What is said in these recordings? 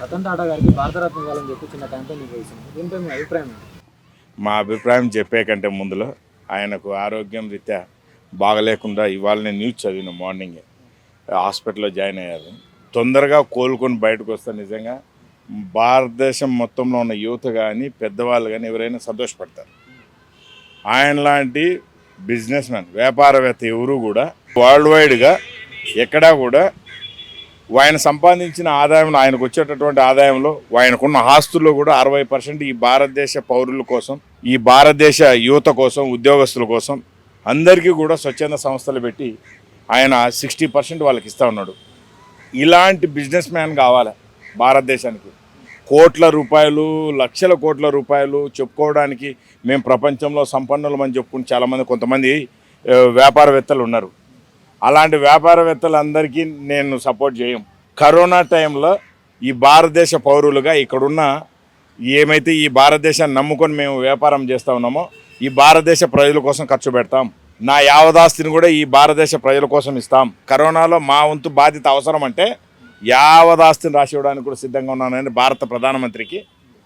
రతన్ టాటా గారికి భారతరత్న ఇవ్వాలని చెప్పి చిన్న క్యాంపెయిన్ నిర్వహించింది దీనిపై మీ అభిప్రాయం మా అభిప్రాయం చెప్పే కంటే ముందులో ఆయనకు ఆరోగ్యం రీత్యా బాగలేకుండా ఇవాళ నేను న్యూస్ చదివిన మార్నింగే. హాస్పిటల్లో జాయిన్ అయ్యారు. తొందరగా కోలుకొని బయటకు వస్తే నిజంగా భారతదేశం మొత్తంలో ఉన్న యువత కానీ పెద్దవాళ్ళు కానీ ఎవరైనా సంతోషపడతారు. ఆయన లాంటి బిజినెస్ మ్యాన్ వ్యాపారవేత్త ఎవరు కూడా వరల్డ్ వైడ్గా ఎక్కడా కూడా ఆయన సంపాదించిన ఆదాయంలో ఆయనకు వచ్చేటటువంటి ఆదాయంలో ఆయనకున్న ఆస్తుల్లో కూడా అరవై పర్సెంట్ ఈ భారతదేశ పౌరుల కోసం ఈ భారతదేశ యువత కోసం ఉద్యోగస్తుల కోసం అందరికీ కూడా స్వచ్ఛంద సంస్థలు పెట్టి ఆయన సిక్స్టీ పర్సెంట్ వాళ్ళకి ఇస్తూ ఉన్నాడు. ఇలాంటి బిజినెస్ మ్యాన్ కావాలి భారతదేశానికి. కోట్ల రూపాయలు లక్షల కోట్ల రూపాయలు చెప్పుకోవడానికి మేము ప్రపంచంలో సంపన్నులమని చెప్పుకుని చాలామంది కొంతమంది వ్యాపారవేత్తలు ఉన్నారు. అలాంటి వ్యాపారవేత్తలందరికీ నేను సపోర్ట్ చేయం కరోనా టైంలో ఈ భారతదేశ పౌరులుగా ఇక్కడున్న ఏమైతే ఈ భారతదేశాన్ని నమ్ముకొని మేము వ్యాపారం చేస్తూ ఉన్నామో ఈ భారతదేశ ప్రజల కోసం ఖర్చు పెడతాం. నా యావదాస్తిని కూడా ఈ భారతదేశ ప్రజల కోసం ఇస్తాం. కరోనాలో మా వంతు బాధ్యత అవసరం అంటే యావదాస్తిని రాసి ఇవ్వడానికి కూడా సిద్ధంగా ఉన్నానని భారత ప్రధానమంత్రికి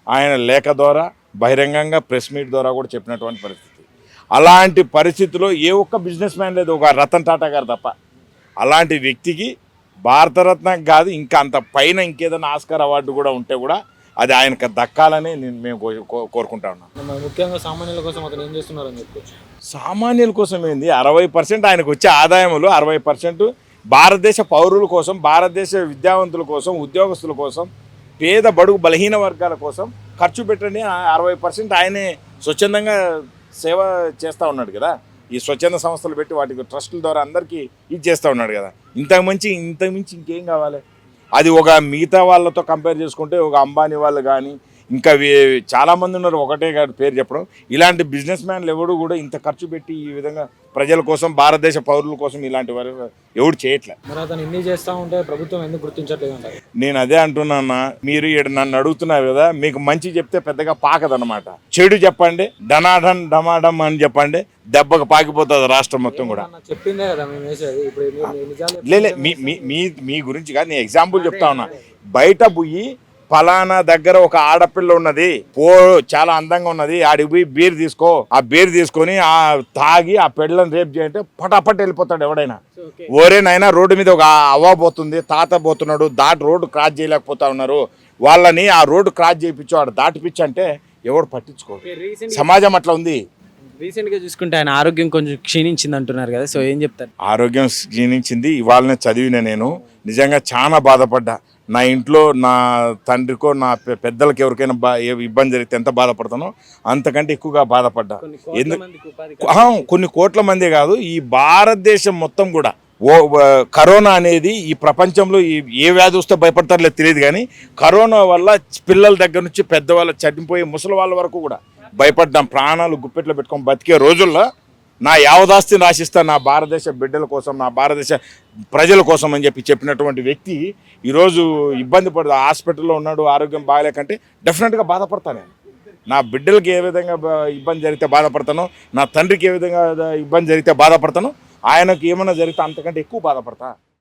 ఆయన లేఖ ద్వారా బహిరంగంగా ప్రెస్ మీట్ ద్వారా కూడా చెప్పినటువంటి పరిస్థితి. అలాంటి పరిస్థితిలో ఏ ఒక్క బిజినెస్ మ్యాన్ లేదు ఒక రతన్ టాటా గారు తప్ప. అలాంటి వ్యక్తికి భారతరత్న కాదు ఇంకా అంత పైన ఇంకేదైనా ఆస్కార్ అవార్డు కూడా ఉంటే కూడా అది ఆయనకు దక్కాలని నేను మేము కో- కో- కోరుకుంటా ఉన్నాం. ముఖ్యంగా సామాన్యుల కోసం అతను ఏం చేస్తున్నారని చెప్పుకోవచ్చు సామాన్యుల కోసం ఏంది? అరవై పర్సెంట్ ఆయనకు వచ్చే ఆదాయములు అరవై పర్సెంట్ భారతదేశ పౌరుల కోసం భారతదేశ విద్యావంతుల కోసం ఉద్యోగస్తుల కోసం పేద బడుగు బలహీన వర్గాల కోసం ఖర్చు పెట్టండి అరవై పర్సెంట్ ఆయనే స్వచ్ఛందంగా సేవ చేస్తూ ఉన్నాడు కదా. ఈ స్వచ్ఛంద సంస్థలు పెట్టి వాటికి ట్రస్టుల ద్వారా అందరికీ ఇది చేస్తూ ఉన్నాడు కదా. ఇంతకు మించి ఇంతకు మించి ఇంకేం కావాలి? అది ఒక మిగతా వాళ్ళతో కంపేర్ చేసుకుంటే ఒక అంబానీ వాళ్ళు కానీ ఇంకా వే- చాలా మంది ఉన్నారు ఒకటే కాదు పేరు చెప్పడం. ఇలాంటి బిజినెస్ మ్యాన్లు ఎవడు కూడా ఇంత ఖర్చు పెట్టి ఈ విధంగా ప్రజల కోసం భారతదేశ పౌరుల కోసం ఇలాంటి వారు ఎవడు చేయట్లే. మరి అతను ఇన్ని చేస్తూ ఉంటే ప్రభుత్వం ఎందుకు గుర్తించట్లేదు నేను అదే అంటున్నానా మీరు ఈడ నన్ను అడుగుతున్నారు కదా మీకు మంచి చెప్తే పెద్దగా పాకదనమాట చెడు చెప్పండి డనాడన్ డమాడమ్ అని చెప్పండి దెబ్బకు పాకిపోతుంది రాష్ట్రం మొత్తం కూడా. చెప్పిందే కదా మీ మీ మీ గురించి కాదు నేను ఎగ్జాంపుల్ చెప్తా ఉన్నా. బయట పోయి ఫలానా దగ్గర ఒక ఆడపిల్ల ఉన్నది. పో చాలా అందంగా ఉన్నది. ఆడికి పోయి బీర్ తీసుకో. ఆ బీర్ తీసుకొని ఆ తాగి ఆ పెళ్ళని రేపు చేయంటే పటాపట్ వెళ్ళిపోతాడు ఎవడైనా. ఓరేనైనా రోడ్డు మీద ఒక అవ్వ పోతుంది. తాత పోతున్నాడు. దాటి రోడ్డు క్రాస్ చేయలేకపోతా ఉన్నారు. వాళ్ళని ఆ రోడ్డు క్రాస్ చేయించు వాడు దాటిపించు అంటే ఎవడు పట్టించుకోడు. రీసెంట్ సమాజం అట్లా ఉంది. రీసెంట్గా చూసుకుంటే ఆయన ఆరోగ్యం కొంచెం క్షీణించింది అంటున్నారు కదా. సో ఏం చెప్తారు? ఆరోగ్యం క్షీణించింది. ఇవాళనే చదివిన నేను. నిజంగా చాలా బాధపడ్డా. నా ఇంట్లో నా తండ్రికో నా పెద్దలకి ఎవరికైనా బా ఏ ఇబ్బంది జరిగితే ఎంత బాధపడతానో అంతకంటే ఎక్కువగా బాధపడ్డా. కొన్ని ఎందు- కోట్ల మందికి ఉపాధి ఆ, కొన్ని కోట్ల మందే కాదు ఈ భారతదేశం మొత్తం కూడా. ఓ కరోనా అనేది ఈ ప్రపంచంలో ఈ ఏ వ్యాధి వస్తే భయపడతారో తెలియదు కానీ కరోనా వల్ల పిల్లల దగ్గర నుంచి పెద్దవాళ్ళ చనిపోయే ముసలి వాళ్ళ వరకు కూడా భయపడ్డాం ప్రాణాలు గుప్పెట్లో పెట్టుకొని బతికే రోజుల్లో నా యావదాస్తిని రాసిస్తా నా భారతదేశ బిడ్డల కోసం నా భారతదేశ ప్రజల కోసం అని చెప్పి చెప్పినటువంటి వ్యక్తి ఈరోజు ఇబ్బంది పడదు హాస్పిటల్లో ఉన్నాడు ఆరోగ్యం బాగాలేకంటే డెఫినెట్గా బాధపడతా నేను నా బిడ్డలకి ఏ విధంగా ఇబ్బంది జరిగితే బాధపడతాను నా తండ్రికి ఏ విధంగా ఇబ్బంది జరిగితే బాధపడతాను ఆయనకు ఏమైనా జరిగితే అంతకంటే ఎక్కువ బాధపడతా.